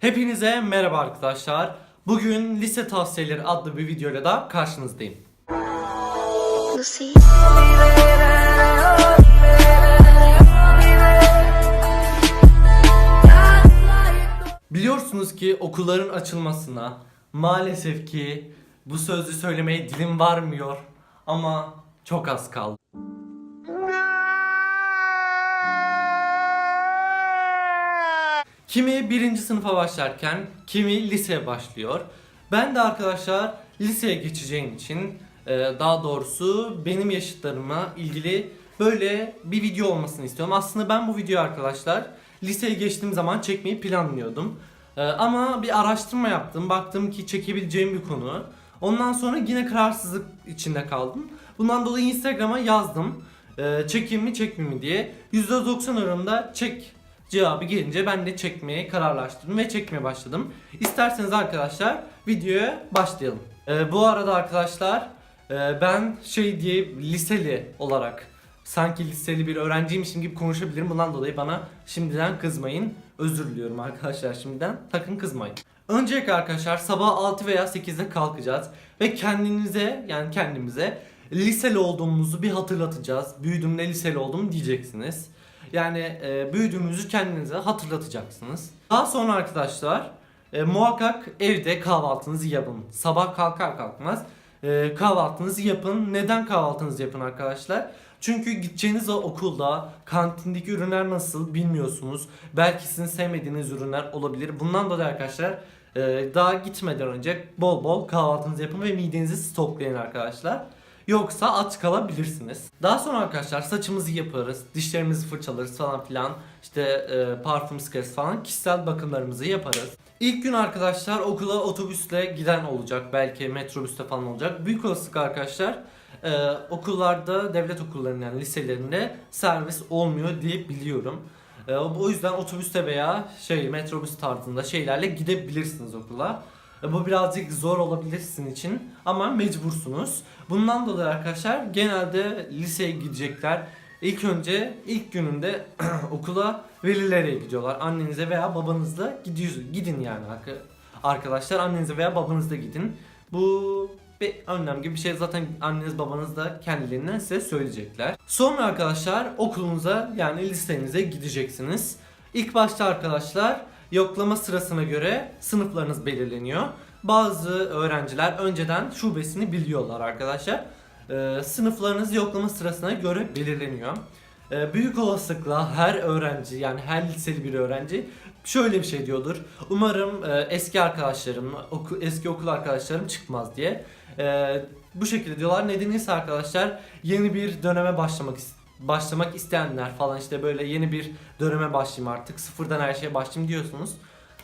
Hepinize merhaba arkadaşlar. Bugün lise tavsiyeleri adlı bir videoyla da karşınızdayım. Biliyorsunuz ki okulların açılmasına maalesef ki bu sözü söylemeye dilim varmıyor ama çok az kaldı. Kimi birinci sınıfa başlarken kimi liseye başlıyor. Ben de arkadaşlar liseye geçeceğim için e, daha doğrusu benim yaşıtlarıma ilgili böyle bir video olmasını istiyorum. Aslında ben bu videoyu arkadaşlar liseye geçtiğim zaman çekmeyi planlıyordum. E, Ama bir araştırma yaptım. Baktım ki çekebileceğim bir konu. Ondan sonra yine kararsızlık içinde kaldım. Bundan dolayı Instagram'a yazdım. E, Çekeyim mi çekmeyeyim mi diye. %90 oranında çek cevabı gelince ben de çekmeye kararlaştırdım ve çekmeye başladım. İsterseniz arkadaşlar videoya başlayalım. Ee, bu arada arkadaşlar e, ben şey diye liseli olarak sanki liseli bir öğrenciymişim gibi konuşabilirim. Bundan dolayı bana şimdiden kızmayın. Özür diliyorum arkadaşlar şimdiden. Takın kızmayın. Öncelikle arkadaşlar sabah 6 veya 8'de kalkacağız ve kendinize yani kendimize liseli olduğumuzu bir hatırlatacağız. Büyüdüğümde liseli oldum diyeceksiniz. Yani e, büyüdüğünüzü kendinize hatırlatacaksınız. Daha sonra arkadaşlar e, muhakkak evde kahvaltınızı yapın. Sabah kalkar kalkmaz e, kahvaltınızı yapın. Neden kahvaltınızı yapın arkadaşlar? Çünkü gideceğiniz o okulda kantindeki ürünler nasıl bilmiyorsunuz. Belki sizin sevmediğiniz ürünler olabilir. Bundan dolayı arkadaşlar e, daha gitmeden önce bol bol kahvaltınızı yapın ve midenizi stoklayın arkadaşlar. Yoksa aç kalabilirsiniz. Daha sonra arkadaşlar saçımızı yaparız, dişlerimizi fırçalarız falan filan. İşte e, parfüm sıkarız falan. Kişisel bakımlarımızı yaparız. İlk gün arkadaşlar okula otobüsle giden olacak. Belki metrobüste falan olacak. Büyük olasılık arkadaşlar e, okullarda, devlet okullarının yani liselerinde servis olmuyor diye biliyorum. E, o yüzden otobüste veya şey metrobüs tarzında şeylerle gidebilirsiniz okula. E, Bu birazcık zor olabilir sizin için ama mecbursunuz. Bundan dolayı arkadaşlar genelde liseye gidecekler. İlk önce ilk gününde okula velilere gidiyorlar. Annenize veya babanızla gidiyorsunuz. Gidin yani arka- arkadaşlar. Annenize veya babanızla gidin. Bu bir önlem gibi bir şey zaten anneniz babanız da kendilerinden size söyleyecekler. Sonra arkadaşlar okulunuza yani lisenize gideceksiniz. İlk başta arkadaşlar yoklama sırasına göre sınıflarınız belirleniyor. Bazı öğrenciler önceden şubesini biliyorlar arkadaşlar. Ee, sınıflarınız yoklama sırasına göre belirleniyor. Ee, büyük olasılıkla her öğrenci yani her liseli bir öğrenci şöyle bir şey diyordur. Umarım e, eski arkadaşlarım, oku- eski okul arkadaşlarım çıkmaz diye. Ee, bu şekilde diyorlar. Nedeni ise arkadaşlar yeni bir döneme başlamak is- başlamak isteyenler falan işte böyle yeni bir döneme başlayayım artık sıfırdan her şeye başlayayım diyorsunuz.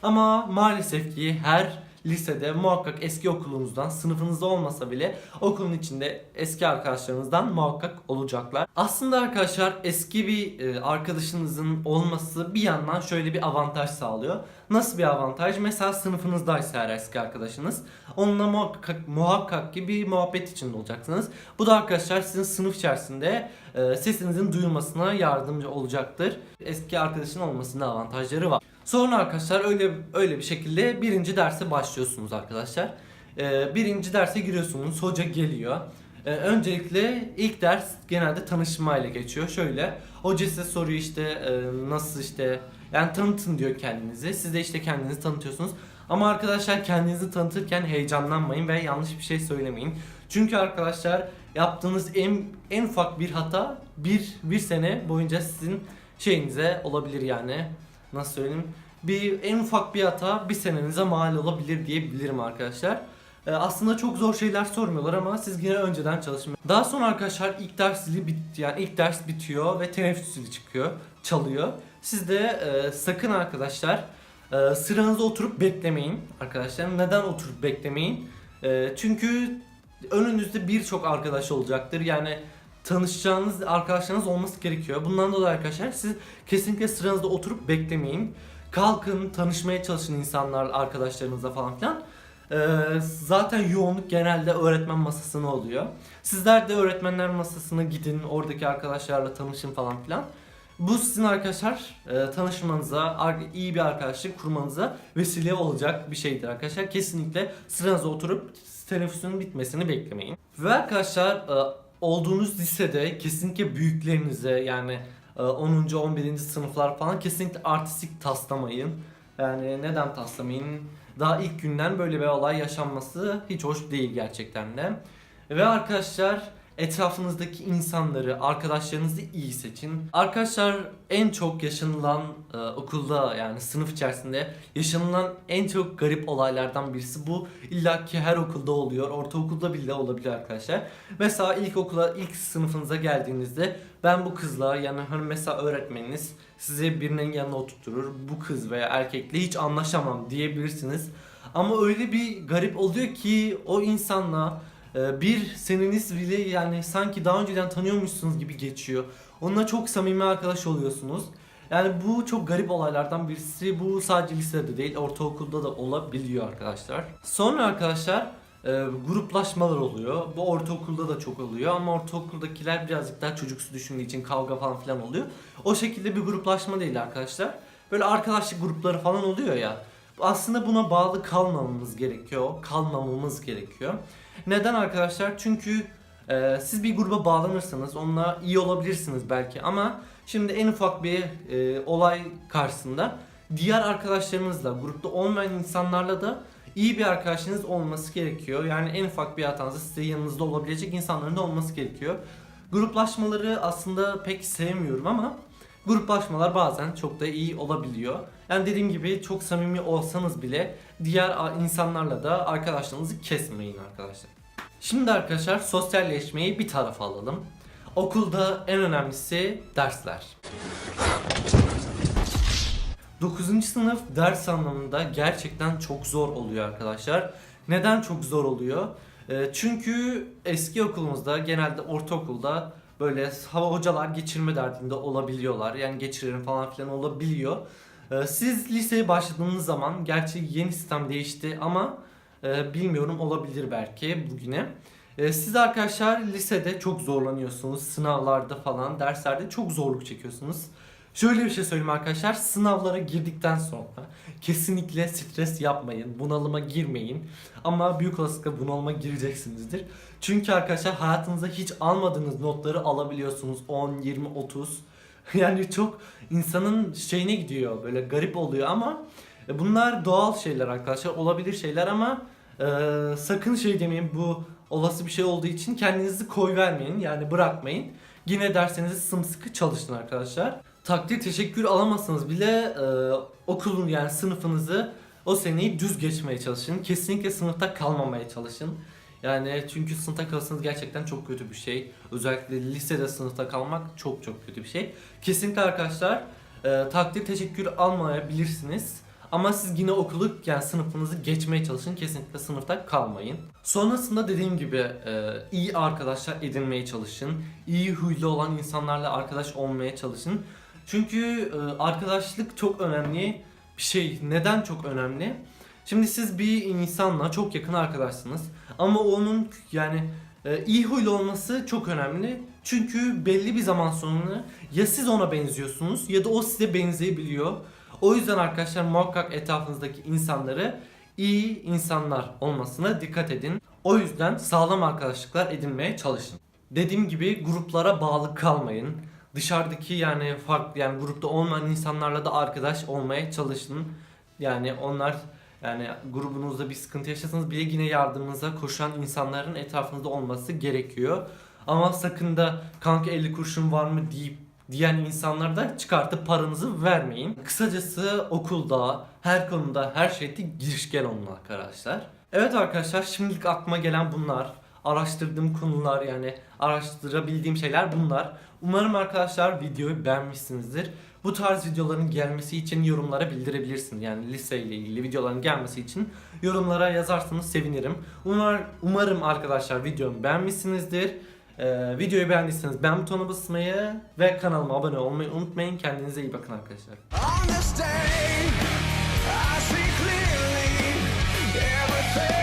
Ama maalesef ki her lisede muhakkak eski okulunuzdan sınıfınızda olmasa bile okulun içinde eski arkadaşlarınızdan muhakkak olacaklar. Aslında arkadaşlar eski bir e, arkadaşınızın olması bir yandan şöyle bir avantaj sağlıyor. Nasıl bir avantaj? Mesela sınıfınızdaysa her eski arkadaşınız onunla muhakkak, muhakkak ki bir muhabbet içinde olacaksınız. Bu da arkadaşlar sizin sınıf içerisinde e, sesinizin duyulmasına yardımcı olacaktır. Eski arkadaşın olmasının avantajları var. Sonra arkadaşlar öyle öyle bir şekilde birinci derse başlıyorsunuz arkadaşlar. E, birinci derse giriyorsunuz. Hoca geliyor. E, öncelikle ilk ders genelde tanışmayla geçiyor. Şöyle hoca size soruyor işte e, nasıl işte yani tanıtın diyor kendinizi. Siz de işte kendinizi tanıtıyorsunuz. Ama arkadaşlar kendinizi tanıtırken heyecanlanmayın ve yanlış bir şey söylemeyin. Çünkü arkadaşlar yaptığınız en en ufak bir hata bir bir sene boyunca sizin şeyinize olabilir yani. Nasıl söyleyeyim? Bir en ufak bir hata bir senenize mal olabilir diyebilirim arkadaşlar. Ee, aslında çok zor şeyler sormuyorlar ama siz yine önceden çalışın. Daha sonra arkadaşlar ilk ders zili bit yani ilk ders bitiyor ve teneffüs zili çıkıyor, çalıyor. Siz de e, sakın arkadaşlar e, sıranıza oturup beklemeyin arkadaşlar. Neden oturup beklemeyin? E, çünkü önünüzde birçok arkadaş olacaktır. Yani tanışacağınız arkadaşlarınız olması gerekiyor. Bundan dolayı arkadaşlar siz kesinlikle sıranızda oturup beklemeyin. Kalkın, tanışmaya çalışın insanlar, arkadaşlarınızla falan filan. Ee, zaten yoğunluk genelde öğretmen masasına oluyor. Sizler de öğretmenler masasına gidin, oradaki arkadaşlarla tanışın falan filan. Bu sizin arkadaşlar e, tanışmanıza, iyi bir arkadaşlık kurmanıza vesile olacak bir şeydir arkadaşlar. Kesinlikle sıranıza oturup teneffüsün bitmesini beklemeyin. Ve arkadaşlar e, olduğunuz lisede kesinlikle büyüklerinize yani e, 10. 11. sınıflar falan kesinlikle artistik taslamayın. Yani neden taslamayın? Daha ilk günden böyle bir olay yaşanması hiç hoş değil gerçekten de. Ve arkadaşlar etrafınızdaki insanları, arkadaşlarınızı iyi seçin. Arkadaşlar en çok yaşanılan e, okulda yani sınıf içerisinde yaşanılan en çok garip olaylardan birisi bu. İlla ki her okulda oluyor. Ortaokulda bile olabilir arkadaşlar. Mesela ilk okula, ilk sınıfınıza geldiğinizde ben bu kızla yani hani mesela öğretmeniniz size birinin yanına oturtturur. Bu kız veya erkekle hiç anlaşamam diyebilirsiniz. Ama öyle bir garip oluyor ki o insanla bir seneniz bile yani sanki daha önceden tanıyormuşsunuz gibi geçiyor. Onunla çok samimi arkadaş oluyorsunuz. Yani bu çok garip olaylardan birisi. Bu sadece lisede değil, ortaokulda da olabiliyor arkadaşlar. Sonra arkadaşlar e, gruplaşmalar oluyor. Bu ortaokulda da çok oluyor ama ortaokuldakiler birazcık daha çocuksu düşündüğü için kavga falan filan oluyor. O şekilde bir gruplaşma değil arkadaşlar. Böyle arkadaşlık grupları falan oluyor ya. Aslında buna bağlı kalmamamız gerekiyor. Kalmamamız gerekiyor. Neden arkadaşlar? Çünkü e, siz bir gruba bağlanırsanız onunla iyi olabilirsiniz belki ama şimdi en ufak bir e, olay karşısında diğer arkadaşlarınızla, grupta olmayan insanlarla da iyi bir arkadaşınız olması gerekiyor. Yani en ufak bir hatanızda size yanınızda olabilecek insanların da olması gerekiyor. Gruplaşmaları aslında pek sevmiyorum ama gruplaşmalar bazen çok da iyi olabiliyor. Yani dediğim gibi çok samimi olsanız bile diğer insanlarla da arkadaşlığınızı kesmeyin arkadaşlar. Şimdi arkadaşlar sosyalleşmeyi bir tarafa alalım. Okulda en önemlisi dersler. 9. sınıf ders anlamında gerçekten çok zor oluyor arkadaşlar. Neden çok zor oluyor? Ee, çünkü eski okulumuzda genelde ortaokulda böyle hava hocalar geçirme derdinde olabiliyorlar. Yani geçirelim falan filan olabiliyor. Ee, siz liseye başladığınız zaman gerçi yeni sistem değişti ama e, bilmiyorum olabilir belki bugüne. Ee, siz arkadaşlar lisede çok zorlanıyorsunuz. Sınavlarda falan, derslerde çok zorluk çekiyorsunuz. Şöyle bir şey söyleyeyim arkadaşlar. Sınavlara girdikten sonra kesinlikle stres yapmayın. Bunalıma girmeyin. Ama büyük olasılıkla bunalıma gireceksinizdir. Çünkü arkadaşlar hayatınızda hiç almadığınız notları alabiliyorsunuz. 10, 20, 30. Yani çok insanın şeyine gidiyor. Böyle garip oluyor ama e, bunlar doğal şeyler arkadaşlar. Olabilir şeyler ama e, sakın şey demeyin bu olası bir şey olduğu için kendinizi koy vermeyin. Yani bırakmayın. Yine dersenizi sımsıkı çalışın arkadaşlar. Takdir teşekkür alamazsanız bile e, okulun yani sınıfınızı o seneyi düz geçmeye çalışın. Kesinlikle sınıfta kalmamaya çalışın. Yani çünkü sınıfta kalırsanız gerçekten çok kötü bir şey. Özellikle lisede sınıfta kalmak çok çok kötü bir şey. Kesinlikle arkadaşlar e, takdir teşekkür almayabilirsiniz. Ama siz yine okulu yani sınıfınızı geçmeye çalışın. Kesinlikle sınıfta kalmayın. Sonrasında dediğim gibi e, iyi arkadaşlar edinmeye çalışın. İyi huylu olan insanlarla arkadaş olmaya çalışın. Çünkü e, arkadaşlık çok önemli bir şey. Neden çok önemli? Şimdi siz bir insanla çok yakın arkadaşsınız. Ama onun yani e, iyi huylu olması çok önemli. Çünkü belli bir zaman sonra ya siz ona benziyorsunuz ya da o size benzeyebiliyor. O yüzden arkadaşlar muhakkak etrafınızdaki insanları iyi insanlar olmasına dikkat edin. O yüzden sağlam arkadaşlıklar edinmeye çalışın. Dediğim gibi gruplara bağlı kalmayın. Dışarıdaki yani farklı yani grupta olmayan insanlarla da arkadaş olmaya çalışın. Yani onlar yani grubunuzda bir sıkıntı yaşasanız bile yine yardımınıza koşan insanların etrafınızda olması gerekiyor. Ama sakın da kanka 50 kuruşun var mı deyip diyen insanlara da çıkartıp paranızı vermeyin. Kısacası okulda, her konuda, her şeyde girişken olun arkadaşlar. Evet arkadaşlar şimdilik aklıma gelen bunlar. Araştırdığım konular yani araştırabildiğim şeyler bunlar. Umarım arkadaşlar videoyu beğenmişsinizdir. Bu tarz videoların gelmesi için yorumlara bildirebilirsiniz. Yani lise ile ilgili videoların gelmesi için yorumlara yazarsanız sevinirim. Umar, umarım arkadaşlar videomu beğenmişsinizdir. Ee, videoyu beğendiyseniz beğen butonuna basmayı ve kanalıma abone olmayı unutmayın. Kendinize iyi bakın arkadaşlar. On I see clearly everything.